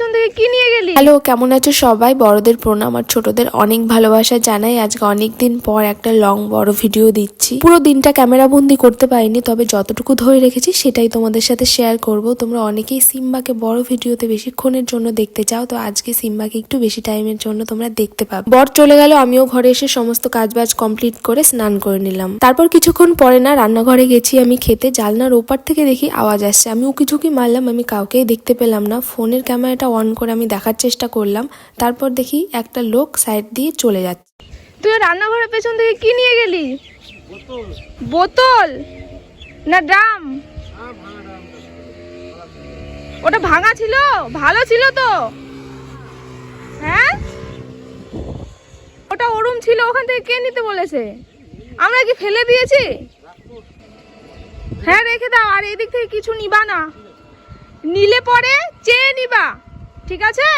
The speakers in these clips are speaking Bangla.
পেছন থেকে কি নিয়ে গেলি? হ্যালো, কেমন আছো সবাই? বড়দের প্রণাম আর ছোটদের অনেক ভালোবাসা জানাই। আজকে অনেক দিন পর একটা লং বড় ভিডিও দিচ্ছি। পুরো দিনটা ক্যামেরা বন্দি করতে পারিনি, তবে যতটুকু ধরে রেখেছি সেটাই তোমাদের সাথে শেয়ার করব। তোমরা অনেকেই সিম্বাকে বড় ভিডিওতে বেশিক্ষণের জন্য দেখতে চাও, তো আজকে সিম্বাকে একটু বেশি টাইমের জন্য তোমরা দেখতে পাবে। বর চলে গেল, আমিও ঘরে এসে সমস্ত কাজবাজ কমপ্লিট করে স্নান করে নিলাম। তারপর কিছুক্ষণ পরে না, রান্নাঘরে গেছি আমি খেতে। জালনার ওপার থেকে দেখি আওয়াজ আসছে। আমি উকি ঝুঁকি মারলাম, আমি কাউকেই দেখতে পেলাম না। ফোনের ক্যামেরাটা অন করে আমি দেখার চেষ্টা করলাম। তারপর দেখি একটা লোক সাইড দিয়ে চলে যাচ্ছে। তুই রান্নাঘরের পেছন থেকে কি নিয়ে গেলি? বোতল। না ড্রাম। ওটা ভাঙা ছিল? ভালো ছিল তো? হ্যাঁ? ওটা ওরুম ছিল, ওখান থেকে কে নিতে বলেছে? আমরা কি ফেলে দিয়েছি? হ্যাঁ রেখে দাও, আর এদিক থেকে কিছু নিবা না। নিলে পরে চেয়ে নিবা। ঠিক আছে?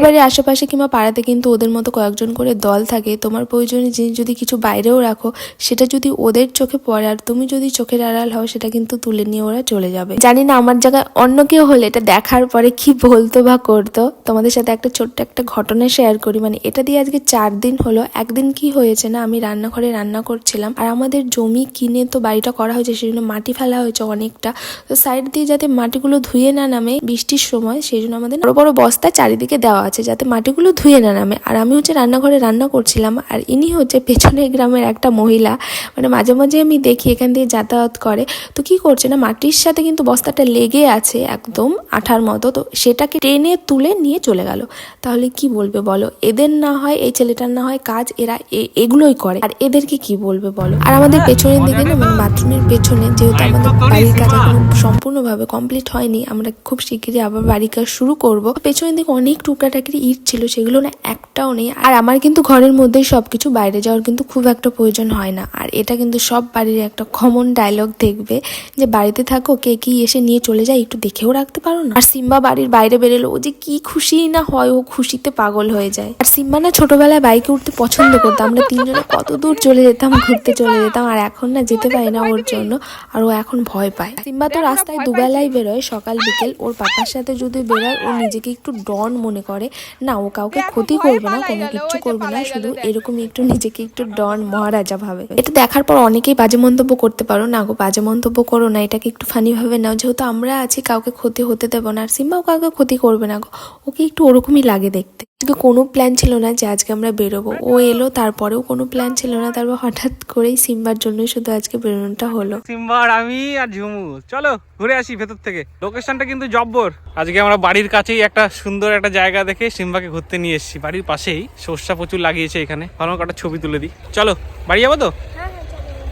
বাড়ির আশেপাশে কিংবা পাড়াতে কিন্তু ওদের মতো কয়েকজন করে দল থাকে। তোমার প্রয়োজনীয় জিনিস যদি কিছু বাইরেও রাখো, সেটা যদি ওদের চোখে পড়ে আর তুমি যদি চোখের আড়াল হও, সেটা কিন্তু তুলে নিয়ে ওরা চলে যাবে। জানি না, আমার জায়গায় অন্য কেউ হলে এটা দেখার পরে কি বলতো বা করতো। তোমাদের সাথে একটা ছোট্ট একটা ঘটনা শেয়ার করি। মানে এটা দিয়ে আজকে চার দিন হলো। একদিন কি হয়েছে না, আমি রান্নাঘরে রান্না করছিলাম। আর আমাদের জমি কিনে তো বাড়িটা করা হয়েছে সেই মাটি ফেলা হয়েছে অনেকটা। তো সাইড দিয়ে যাতে মাটিগুলো ধুয়ে না নামে, বৃষ্টির সময় সেই জন্য আমাদের বড় বড় বস্তা চারিদিকে দেওয়া আছে যাতে মাটিগুলো ধুয়ে না নামে। আর আমি হচ্ছে রান্নাঘরে রান্না করছিলাম, আর ইনি হচ্ছে পেছনের গ্রামের একটা মহিলা। মানে মাঝে মাঝে আমি দেখি এখান দিয়ে যাতায়াত করে। তো কি করছে না, মাটির সাথে কিন্তু বস্তাটা লেগে আছে একদম আঠার মতো। তো সেটাকে টেনে তুলে নিয়ে চলে গেল। তাহলে কি বলবে বলো? এদের না হয়, এই ছেলেটার না হয় কাজ, এরা এগুলোই করে। আর এদেরকে কি বলবে বলো? আর আমাদের পেছনের দিকে না মানে বাথরুমের পেছনে যেহেতু আমাদের বাড়ির কাজ এখনও সম্পূর্ণভাবে কমপ্লিট হয়নি, আমরা খুব শিগগিরই আবার বাড়ির কাজ শুরু করব। পেছনের দিকে অনেক টুকরাটাকরি ইট ছিল, সেগুলো না একটাও নেই। আর আমার কিন্তু ঘরের মধ্যেই সবকিছু বাইরে যাওয়ার কিন্তু খুব একটা প্রয়োজন হয় না। আর এটা কিন্তু সব বাড়ির একটা কমন ডায়লগ দেখবে যে বাড়িতে থাকো, কে কি এসে নিয়ে চলে যায় একটু দেখেও রাখতে পারো না। আর সিম্বা বাড়ির বাইরে বেরোলো, ও যে কি খুশি না হয়, ও খুশিতে পাগল হয়ে যায়। আর সিম্বা না ছোটবেলায় বাইকে উঠতে পছন্দ করতো, আমরা তিনজনে কত দূর চলে যেতাম, ঘুরতে চলে যেতাম, আর এখন না যেতে পারি না ওর জন্য, আর ও এখন ভয় পায়। সিম্বা তো রাস্তায় দুবেলায় বেরোয়, সকাল বিকেল ওর পাপার সাথে যদি বেরোয় ও নিজেকে একটু ডন মনে করে না ও কাউকে ক্ষতি করবে না কোনো কিচ্ছু করবে না শুধু এরকমই একটু নিজেকে একটু ডন মহারাজা ভাবে। এটা দেখার পর অনেকেই বাজে মন্তব্য করতে পারো না গো বাজে মন্তব্য করো না এটাকে একটু ফানি ভাবে নাও যেহেতু আমরা আছি কাউকে ক্ষতি হতে দেবো না আর সিম্বাও কাউকে ক্ষতি করবে না গো। ওকে একটু ওরকমই লাগে দেখতে। আজকে কোনো প্ল্যান ছিল না যে আজকে আমরা বেরোবো। ও এলো, তারপরেও কোনো প্ল্যান ছিল না। তারপর হঠাৎ করেই সিম্বার জন্যই শুধু আজকে বেরোনোটা হলো। সিম্বার, আমি আর ঝুমু। চলো, ঘুরে আসি ভেতর থেকে। লোকেশনটা কিন্তু জব্বর। আজকে আমরা বাড়ির কাছেই একটা সুন্দর একটা জায়গা দেখে সিম্বাকে ঘুরতে নিয়ে এসেছি। বাড়ির পাশেই সর্ষা প্রচুর লাগিয়েছে এখানে। ভালো একটা ছবি তুলে দিই। চলো, বাড়ি যাব তো?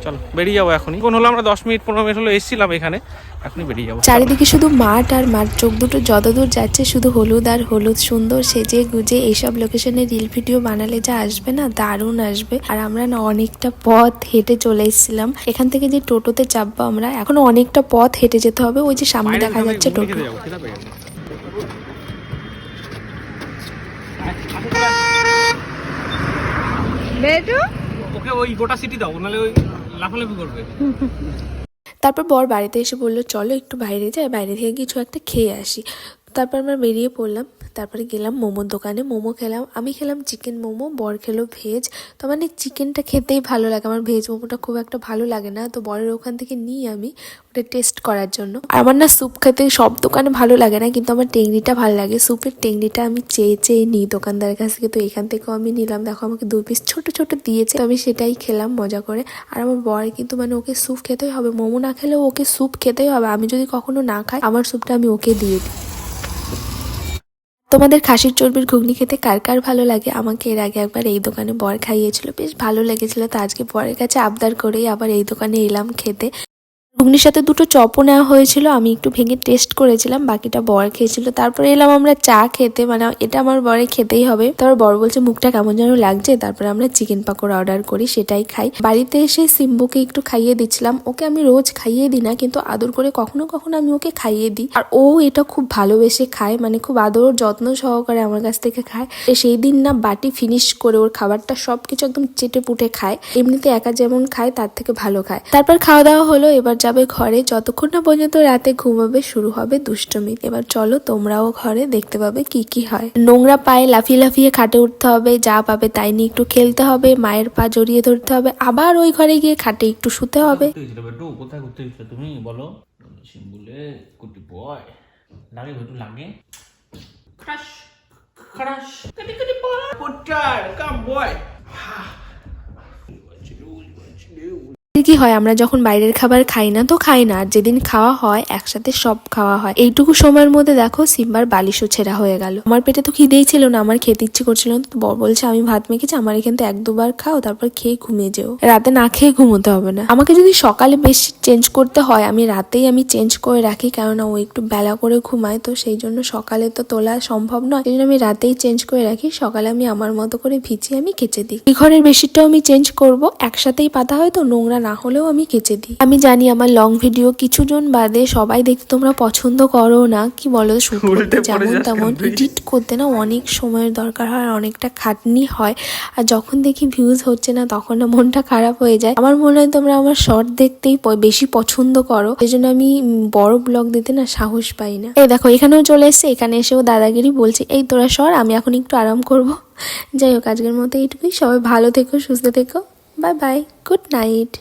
চলো বেরিয়ে যাব এখনই। কোন হলো আমরা দশ মিনিট পনেরো মিনিট হলো এসেছিলাম এখানে এখনই বেরিয়ে যাব। চারিদিকে শুধু মাঠ আর মাঠ চোখ দুটো যতদূর যাচ্ছে শুধু হলুদ আর হলুদ সুন্দর সেজে গুজে এইসব লোকেশনে রিল ভিডিও বানালে যা আসবে না দারুণ আসবে। আর আমরা না অনেকটা পথ হেঁটে চলে এসেছিলাম। এখান থেকে যে টোটোতে চাপবো আমরা এখনও অনেকটা পথ হেঁটে যেতে হবে ওই যে সামনে দেখা যাচ্ছে টোটো। বেটু? ওকে ওই গোটা সিটি দাও নাহলে ওই লাফালাফি করবে। তারপর বর বাড়িতে এসে বলল, চলো একটু বাইরে যাই, বাইরে থেকে কিছু একটা খেয়ে আসি। তারপর আমরা বেরিয়ে পড়লাম, তারপরে গেলাম মোমোর দোকানে। মোমো খেলাম, আমি খেলাম চিকেন মোমো, বর খেলো ভেজ তো মানে চিকেনটা খেতেই ভালো লাগে। আমার ভেজ মোমোটা খুব একটা ভালো লাগে না। তো বরের ওখান থেকে নিই আমি, ওটা টেস্ট করার জন্য। আর আমার না স্যুপ খেতে সব দোকানে ভালো লাগে না, কিন্তু আমার টেংরিটা ভালো লাগে। স্যুপের টেংরিটা আমি চেয়ে চেয়ে নিই দোকানদারের কাছ থেকে। তো এখান থেকেও আমি নিলাম। দেখো আমাকে দু পিস ছোট ছোট দিয়েছে। তো আমি সেটাই খেলাম মজা করে। আর আমার বর কিন্তু মানে ওকে স্যুপ খেতেই হবে। মোমো না খেলেও ওকে স্যুপ খেতেই হবে। আমি যদি কখনো না খাই, আমার স্যুপটা আমি ওকে দিয়ে দিই। তোমাদের খাসির চর্বির ঘুগনি খেতে কার কার ভালো লাগে? আমাকে এর আগে একবার এই দোকানে বর খাইয়েছিল। বেশ ভালো লেগেছিল। তো আজকে বরের কাছে আবদার করেই আবার এই দোকানে এলাম খেতে। ঘুগনির সাথে দুটো চপও নেওয়া হয়েছিল, আমি একটু ভেঙে টেস্ট করেছিলাম, বাকিটা বর খেয়েছিল। তারপরে এলাম আমরা চা খেতে মানে এটা আমার বরে খেতেই হবে। তারপর বর বলছে, মুখটা কেমন যেন লাগছে? তারপরে আমরা চিকেন পাকোড়া অর্ডার করি, সেটাই খাই। বাড়িতে এসে সিম্বুকে একটু খাইয়ে দিচ্ছিলাম। ওকে আমি রোজ খাইয়ে দিই না, কিন্তু আদর করে কখনো কখনো আমি ওকে খাইয়ে দিই। আর ও এটা খুব ভালোবেসে খায় মানে খুব আদর যত্ন সহকারে আমার কাছ থেকে খায়। সেই দিন না বাটি ফিনিশ করে ওর খাবারটা সবকিছু একদম চেটে পুটে খায়। এমনিতে একা যেমন খায়, তার থেকে ভালো খায়। তারপর খাওয়া দাওয়া হলো, এবার যাবে ঘরে যতক্ষণ না পর্যন্ত রাতে ঘুমাবে শুরু হবে দুষ্টমি। এবার চলো তোমরাও ঘরে দেখতে পাবে কি কি হয়। নোংরা পায়ে লাফিয়ে লাফিয়ে খাটে উঠতে হবে যা পাবে তাই নিয়ে একটু খেলতে হবে মায়ের পা জড়িয়ে ধরতে হবে আবার ওই ঘরে গিয়ে খাটে একটু শুতে হবে। কোথায় ঘুরতে তুমি? বলো। সিম্বুলে কুটি বয় লাগে বেটু লাগে? ক্রাশ ক্রাশ কুটি কুটি বয় পুটার কাম বয় কি হয়? আমরা যখন বাইরের খাবার খাই না তো খাই না। আর যেদিন খাওয়া হয়, একসাথে সব খাওয়া হয়। এইটুকু সময়ের মধ্যে দেখো সিম্বার বালিশও ছেঁড়া হয়ে গেল। আমার পেটে তো খিদেই ছিল না, আমার খেতে ইচ্ছে করছিল না। তো বলছে, আমি ভাত মেখেছি, আমার এখান থেকে এক দুবার খাও, তারপর খেয়ে ঘুমিয়ে যেও। রাতে না খেয়ে ঘুমোতে হবে না। আমাকে যদি সকালে বেশি চেঞ্জ করতে হয়, আমি রাতেই আমি চেঞ্জ করে রাখি, কেননা ও একটু বেলা করে ঘুমায়, তো সেই জন্য সকালে তো তোলা সম্ভব নয়। সেই জন্য আমি রাতেই চেঞ্জ করে রাখি, সকালে আমি আমার মতো করে ভিজিয়ে আমি কেচে দিই। ঘরের বেশিটাও আমি চেঞ্জ করব। একসাথেই পাতা হয় তো, নোংরা না হলেও আমি কেচে দিই। আমি জানি আমার লং ভিডিও কিছুজন বাদে সবাই দেখতে তোমরা পছন্দ করো না। কি বলো শুট করতে যেমন তেমন। এডিট করতে না অনেক সময়ের দরকার হয় আর অনেকটা খাটনি হয়। আর যখন দেখি ভিউজ হচ্ছে না তখন না মনটা খারাপ হয়ে যায়। আমার মনে হয় তোমরা আমার শর্ট দেখতেই বেশি পছন্দ করো। সেই জন্য আমি বড় ব্লগ দিতে না সাহস পাই না। এই দেখো এখানেও চলে এসছে এখানে এসেও দাদাগিরি বলছে এই তোরা সর আমি এখন একটু আরাম করব। যাই হোক আজকের মতো এইটুকুই। সবাই ভালো থেকো সুস্থ থেকো। Bye bye good night